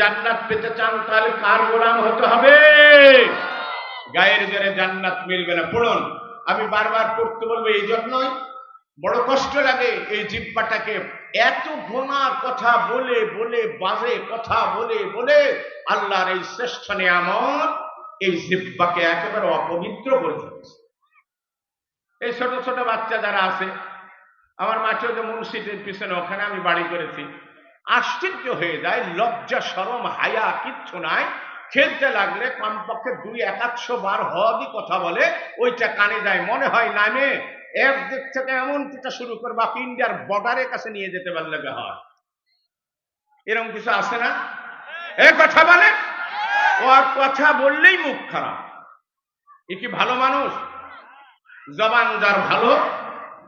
জান্নাত পেতে চান, তাহলে কার গোলাম হতে হবে? গায়ের জোরে জান্নাত মিলবে না। পড়ুন, আমি বারবার পড়তে বলব এই জন্যই, বড় কষ্ট লাগে এই জিব্বাটাকে। এত গোনা কথা বলে বলে, বাজে কথা বলে বলে আল্লাহর এই শ্রেষ্ঠ নিয়ামত এই জিব্বাকে একেবারে অপবিত্র করে ফেলেছে এই ছোট ছোট বাচ্চা যারা আছে, আমার মাঠে যে মুন্সিদের পিছনে, ওখানে আমি বাড়ি করেছি। আশ্চর্য হয়ে যায়, লজ্জা সরম হায়া, কিচ্ছু নাই। খেলতে লাগলে কমপক্ষে দুই একাশো বার হওয়ারই কথা বলে, ওইটা কানে যায় মনে হয় নামে এক দিক থেকে এমন কিছু শুরু করবা ইন্ডিয়ার বর্ডারের কাছে নিয়ে যেতে পারলে হয়। এরকম কিছু আছে না? এ কথা বলে? ও আর কথা বললেই মুখ খারাপ। এ কি ভালো মানুষ? জবান যার ভালো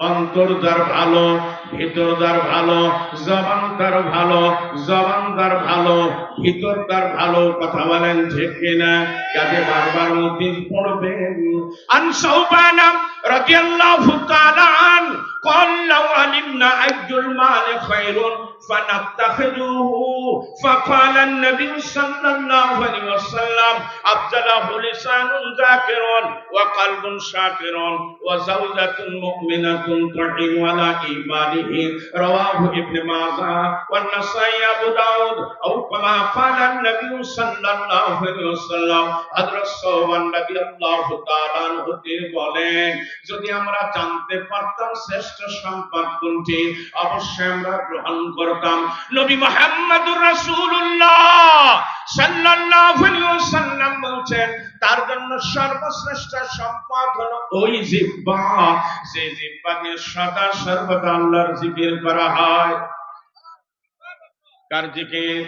অন্তর যার ভালো ভিতর যার ভালো জবান তার ভালো জবান তার ভালো ভিতর তার ভালো কথা বলেন ঠিক কিনা কাজে বারবার মতিস পড়বেন আন সাউবানা রাদিয়াল্লাহু তাআলা আন قال لو علمنا أي المال خير فنتخذه فقال النبي صلى الله عليه وسلم أبدله لسان ذاكر وقلب شاكر وزوجة مؤمنة تعين على إيمانه رواه ابن ماجه والنسائي أبو داود أو كما قال النبي صلى الله عليه وسلم حضرت সোমান নবী আল্লাহ তাআলা হতে বলেন যদি আমরা জানতে পারতাম শ্রেষ্ঠ সম্পদ কোনটি অবশ্যই আমরা গ্রহণ করতাম নবী মোহাম্মদুর রাসূলুল্লাহ সাল্লাল্লাহু আলাইহি ওয়াসাল্লাম বলছেন, তার জন্য সর্বশ্রেষ্ঠ সম্পদ হলো ওই জিহ্বা যে জিহ্বা দিয়ে সদা সর্বদা আল্লাহর জিকির করা হয়। কার জিকির?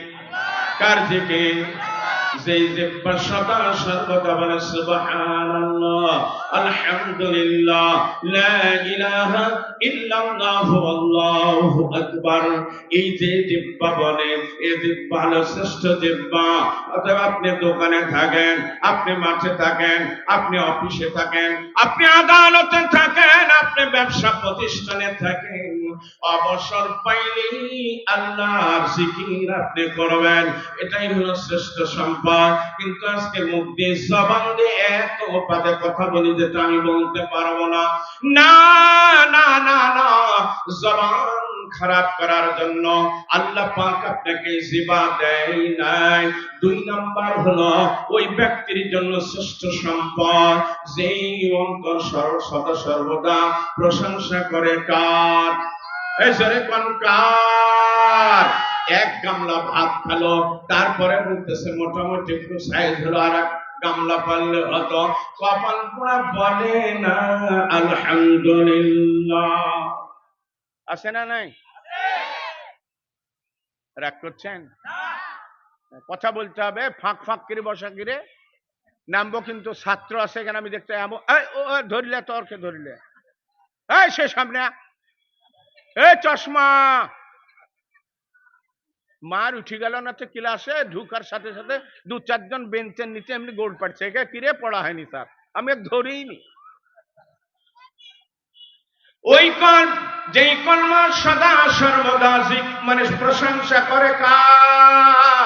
কার জিকির? যেই সদা সর্বদা বলে, সুবহানাল্লাহ, আলহামদুলিল্লাহ, লা ইলাহা আল্লাহু আকবার। এই যে জিহ্বা বলে, এই জিহ্বা হলো শ্রেষ্ঠ জিহ্বা অতএব আপনি দোকানে থাকেন, আপনি মাঠে থাকেন, আপনি অফিসে থাকেন, আপনি আদালতে থাকেন, আপনি ব্যবসা প্রতিষ্ঠানে থাকেন। অবসর পাইলেই আল্লাহর জিকির আপনি করবেন। এটাই হলো শ্রেষ্ঠ সম্পদ। কিন্তু আজকে মুখ দিয়ে জবান দিয়ে এত পাতে কথা বলি যেটা আমি বলতে পারব না। না না না না, জবান খারাপ করার জন্য আল্লাহ পাক আপনাকে দেয় নাই। দুই নাম্বার হলো ওই ব্যক্তির জন্য শ্রেষ্ঠ সম্পদ। যেই অন্তর সদা সর্বদা প্রশংসা করে কার? এই সরে কার? এক গামলা ভাত খালো, তারপরে বলতেছে, মোটামুটি একটু সাইজ হলো, আর গামলা পারলে হতো। কপাল পোড়া বলে না, আলহামদুলিল্লাহ। আছে না নাই? রাগ করছেন? কথা বলতে হবে, ফাঁক ফাঁক করে বসা করে। নামবো কিন্তু ছাত্র আছে এখানে, আমি দেখতে ধরিলে, তর্কে ধরিলে। এই, সে সামনে এই চশমা। মার উঠে গেল না তো ক্লাসে, ঢুকার সাথে সাথে দু চারজন বেঞ্চের নিচে এমনি গোল পাচ্ছে একে কিরে পড়া হয়নি স্যার? আমি ধরেই নি ওই কন যেই কলমা সদা সর্বদা মানে প্রশংসা করে কার?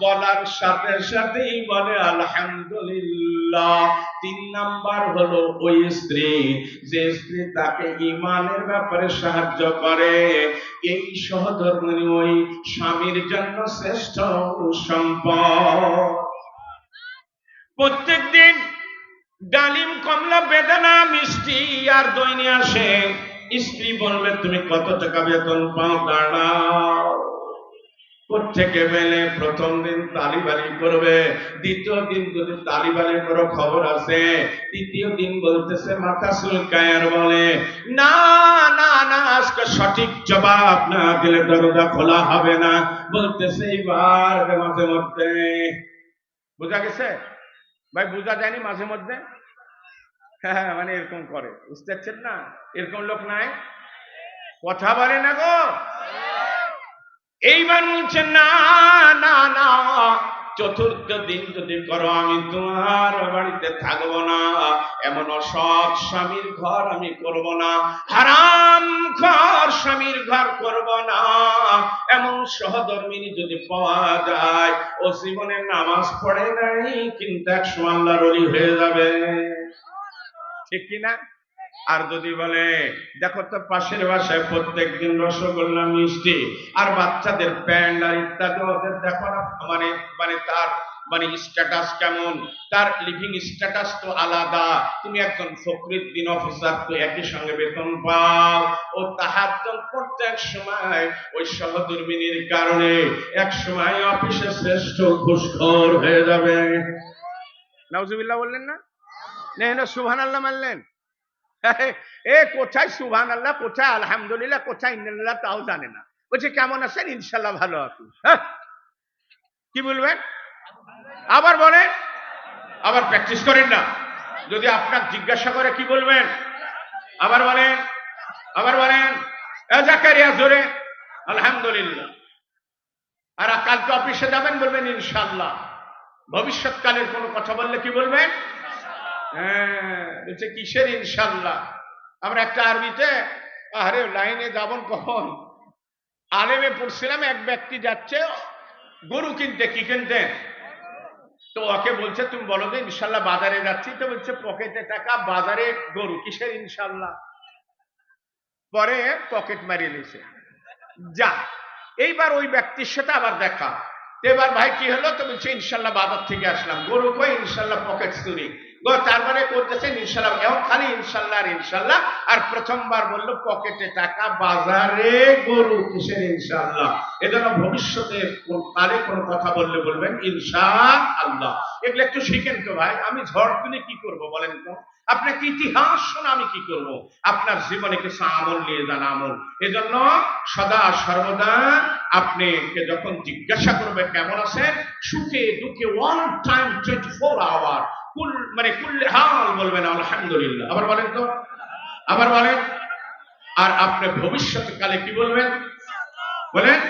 বলার সাথে সাথেই বলে, আলহামদুলিল্লাহ। তিন নাম্বার হলো ওই স্ত্রী। যে স্ত্রী তাকে ইমানের ব্যাপারে সাহায্য করে, এই সহধর্মিনী ওই স্বামীর জন্য শ্রেষ্ঠ সম্পদ। প্রত্যেক দিন ডালিম, কমলা, বেদানা, মিষ্টি আর দই নিয়ে আসে। স্ত্রী বলবে, তুমি কত টাকা বেতন পাও? দাঁড়াও। থেকে বেলে প্রথম দিন তালিবালি করবে, দ্বিতীয় দিন যদি তালিবালি করো, খবর আছে। তৃতীয় দিন বলতেছে মাথা চুলকায় আর বলে, না না না, আজকে সঠিক জবাব না দিলে দরজা খোলা হবে না। বলতেছে, এইবার মাঝে মধ্যে। বোঝা গেছে? ভাই, বোঝা যায়নি মাঝে মধ্যে? হ্যাঁ মানে এরকম করে। বুঝতে পারছেন না? এরকম লোক নাই? কথা বলে না গো? এইবার বলছেন না না না, চতুর্থ দিন যদি করো, আমি তোমার বাড়িতে থাকব না। এমন অসৎ স্বামীর ঘর আমি করব না। হারাম ঘর স্বামীর ঘর করব না। এমন সহধর্মিনী যদি পাওয়া যায়, ও জীবনে নামাজ পড়ে নাই, কিন্তু একশো আল্লাহর অলি হয়ে যাবে। ঠিক কিনা? আর যদি বলে, দেখো তো পাশের বাসায় প্রত্যেকদিন রসগোল্লা, মিষ্টি, আর বাচ্চাদের প্যান্ট আর ইত্যাদি, ওদের দেখো না মানে মানে তার মানে স্ট্যাটাস কেমন? তার লিভিং স্ট্যাটাস তো আলাদা। তুমি একজন ফকরির দিন অফিসার তো একই সঙ্গে বেতন পাও। ও তাহার প্রত্যেক সময়, ওই সহদুর্মিনীর কারণে এক সময় অফিসে শ্রেষ্ঠ ঘুষখোর হয়ে যাবে। নাউজুবিল্লাহ বললেন না? না সুবহান আল্লাহ মানলেন। এ কোথায়? সুবহান আল্লাহ কোথায়? আলহামদুলিল্লাহ, কোথায়? ইন্নাল্লাহ, তাও জানে না। বলছে, কেমন আছেন? ইনশাল্লাহ ভালো আছি। হ্যাঁ? কি বলবেন? আবার বলেন। আবার প্র্যাকটিস করেন না। যদি আপনার জিজ্ঞাসা করে কি বলবেন? আবার বলেন। আবার বলেন। জাকারিয়া, জোরে। আলহামদুলিল্লাহ। আর কালকে অফিসে যাবেন বলবেন ইনশাল্লাহ ভবিষ্যৎকালের কোনো কথা বললে কি বলবেন? হ্যাঁ বলছে, কিসের ইনশাল্লাহ? আমরা একটা আরবিতে আরে লাইনে যাবন কখন? আলেমে পড়ছিলাম, এক ব্যক্তি যাচ্ছে, গরু কিনতে, কি কিনতে? তো ওকে বলছে, তুমি বলো যে ইনশাল্লাহ বাজারে যাচ্ছি। তো বলছে, পকেটে টাকা, বাজারে গরু, কিসের ইনশাল্লাহ? পরে পকেট মারিয়ে নিয়েছে। যা, এইবার ওই ব্যক্তির সাথে আবার দেখা। এবার ভাই, কি হলো? তো বলছে, ইনশাল্লাহ বাজার থেকে আসলাম। গরু কই? ইনশাল্লাহ পকেট চুরি। তার মানে করতেছেন ইনশাল্লাহ এখন খালি ইনশাল্লাহ ইনশাল্লাহ। আর প্রথমবার বলল, পকেটে টাকা, বাজারে গরু কিসের ইনশাল্লাহ? এজন্য ভবিষ্যতে কোন- কালে কোনো কথা বললে বলবেন ইনশা আল্লাহ এগুলো একটু শিখেন তো ভাই, আমি ঝড় তুলে কি করব বলেন তো? আপনাকে ইতিহাস শোনা আমি কি করব? আপনার জীবনে কিছু আমল নিয়ে যান, আমল। এজন্য সদা সর্বদা আপনাকে যখন জিজ্ঞাসা করবে, কেমন আছেন? সুখে দুঃখে one time twenty four hour cool মানে হাল বলবেন আলহামদুলিল্লাহ। আবার বলেন তো? আবার বলেন? আর আপনি ভবিষ্যৎ কালে কি বলবেন? বলেন?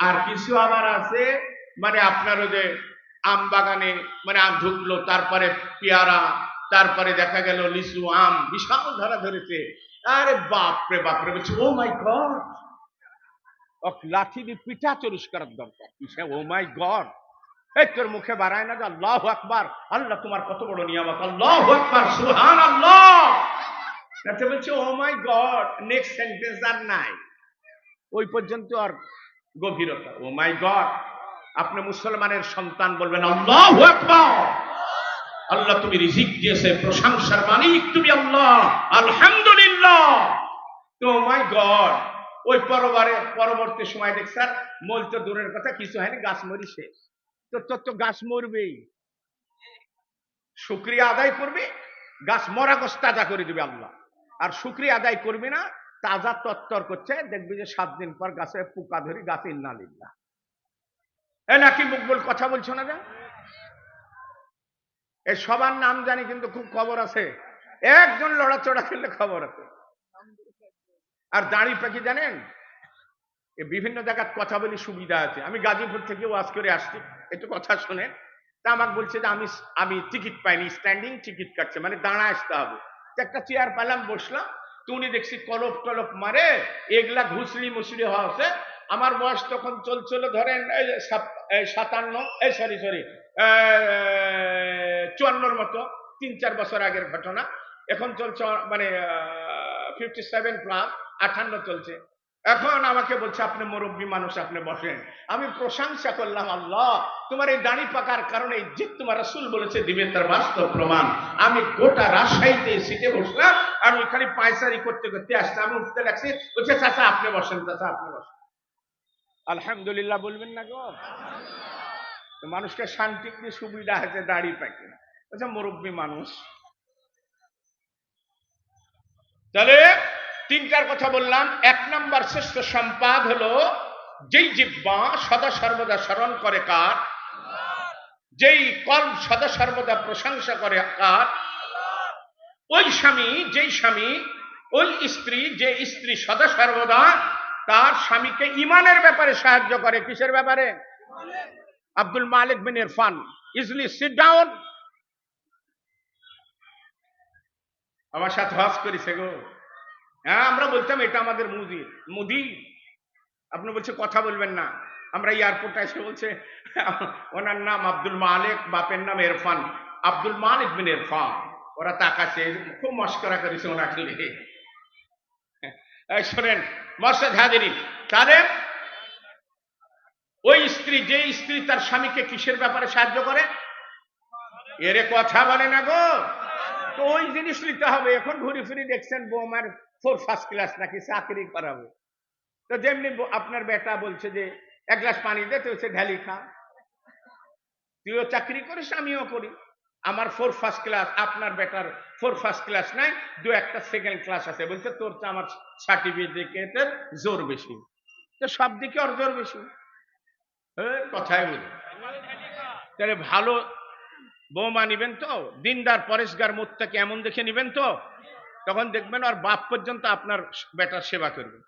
আর কিছু আছে মানে আপনার যে আম বাগানে মানে আম ঢুকলো তারপরে পেয়ারা, তারপরে দেখা গেল লিচু, আম, বিশাল ধরা ধরেছে। আরে বাপরে বাপরে, বলছে ও মাই গড লাঠি দিয়ে পিঠা চরুস করার দরকার ও মাই গড এই তোর মুখে বাড়ায় না যে আল্লাহ আকবার, আল্লাহ তোমার কত বড় নিয়ামত, আল্লাহ আকবার সুহান আল্লাহ তাতে বলছে oh my god next sentence আর নাই। ওই পর্যন্ত আর গভীরতা। ও মাই গড আপনি মুসলমানের সন্তান বলবেন, আল্লাহ আকবার। আল্লাহ তুমি রিজিক দিয়েছে, প্রশংসার মালিক তুমি আল্লাহ, আলহামদুলিল্লাহ। তো মাই গড ওই পরবারে, পরবর্তী সময় দেখ স্যার মল তো দূরের কথা, কিছু হয়নি, গাছ মরিছে। তো তোর তো গাছ মরবেই। শুক্রিয়া আদায় করবে, গাছ মরা গাছ তাজা করে দিবে আল্লাহ। আর শুক্রিয়া আদায় করবে না, তাজা তত্তর করছে, দেখবি যে সাত দিন পর গাছে পোকা ধরি, গাছে ইন্নালিল্লাহ এ নাকি মুকবুল কথা বলছো না যা? এই সবার নাম জানি, কিন্তু খুব খবর আছে। একজন লড়াচড়া খেললে খবর আছে। আর দাড়ি পাখি জানেন? এ বিভিন্ন জায়গার কথা বলি সুবিধা আছে। আমি গাজীপুর থেকে ওয়াজ করে আসছি। একটু কথা শোনেন। তা আমাকে বলছে যে, আমি আমি টিকিট পাইনি স্ট্যান্ডিং টিকিট কাটছে মানে দাঁড়া আসতে হবে। একটা চেয়ার পেলাম বসলাম। তো উনি দেখছি কলপ টলপ মারে, এগুলা ঘুষলি মুসলি হওয়া আমার বয়স তখন চলছিল, ধরেন সাতান্ন, এই সরি সরি চুয়ান্নর মতো, তিন, চার বছর আগের ঘটনা। এখন চলছে মানে ফিফটি সেভেন প্লাস আঠান্ন চলছে। এখন আমাকে বলছে, আপনি মুরব্বী মানুষ, আপনি বসেন। আমি প্রশংসা করলাম, আল্লাহ, তোমার এই দাড়ি পাকার কারণে যে তোমার রাসূল বলেছে, দিবে তার বাস্তব প্রমাণ। আমি গোটা রাজশাহীতে সিটে বসলাম, আর ওইখানে পায়সারি করতে করতে আসতে আমি উঠতে লাগছি, বলছে, চাচা, আপনি বসেন, চাচা, আপনি বসেন। আলহামদুলিল্লাহ বলবেন না গো। মানুষকে শান্তি দিয়ে সুবিধা আছে, দাড়ি পাকে বলছে, মুরব্বী মানুষ। তাহলে তিনটার কথা বললাম। এক নাম্বার শ্রেষ্ঠ সম্পাদ হলো যেই জিব্বা সদা সর্বদা স্মরণ করে কার? যেই কল সদা সর্বদা প্রশংসা করে কার? ওই স্বামী, যেই স্বামী, ওই স্ত্রী, যে স্ত্রী সদা সর্বদা তার স্বামীকে ইমানের ব্যাপারে সাহায্য করে। কিসের ব্যাপারে? Abdul Malik bin Irfan. Easily sit down আমার সাথে হজ করেছে গো। হ্যাঁ আমরা বলতাম এটা আমাদের মুদি মুদি। আপনি বলছে, কথা বলবেন না। আমরা এয়ারপোর্টে এসে বলছে, ওনার নাম আব্দুল মালিক, বাপের নাম ইরফান আব্দুল মালিক বিন ইরফান ওরা তাকাচ্ছে খুব মস্করা করেছে ওনাকে। শোনেন মর্ষদ হাজিরি তাহলে ওই স্ত্রী, যে স্ত্রী তার স্বামীকে কিসের ব্যাপারে সাহায্য করে? এরে কথা বলে না গো। তো ওই জিনিস নিতে হবে। এখন ঘুরে ফিরে দেখছেন বৌমার ফোর ফার্স্ট ক্লাস নাকি চাকরি করাবে? তো যেমনি আপনার বেটা বলছে যে, এক গ্লাস পানি দে তো সে ঢালি খা। তুইও চাকরি করিস, আমিও করি। আমার ফোর ফার্স্ট ক্লাস আপনার বেটার ফোর ফার্স্ট ক্লাস নাই, দু একটা সেকেন্ড ক্লাস আছে। বলছে, তোর তো আমার সার্টিফিকেটের জোর বেশি। তো সব দিকে ওর জোর বেশি। এই কথাই বলি। তাহলে ভালো বৌমা নিবেন তো? দিনদার পরেশগার মুখটাকে এমন দেখে নিবেন তো? তখন দেখবেন আর বাপ পর্যন্ত আপনার বেটার সেবা করবে।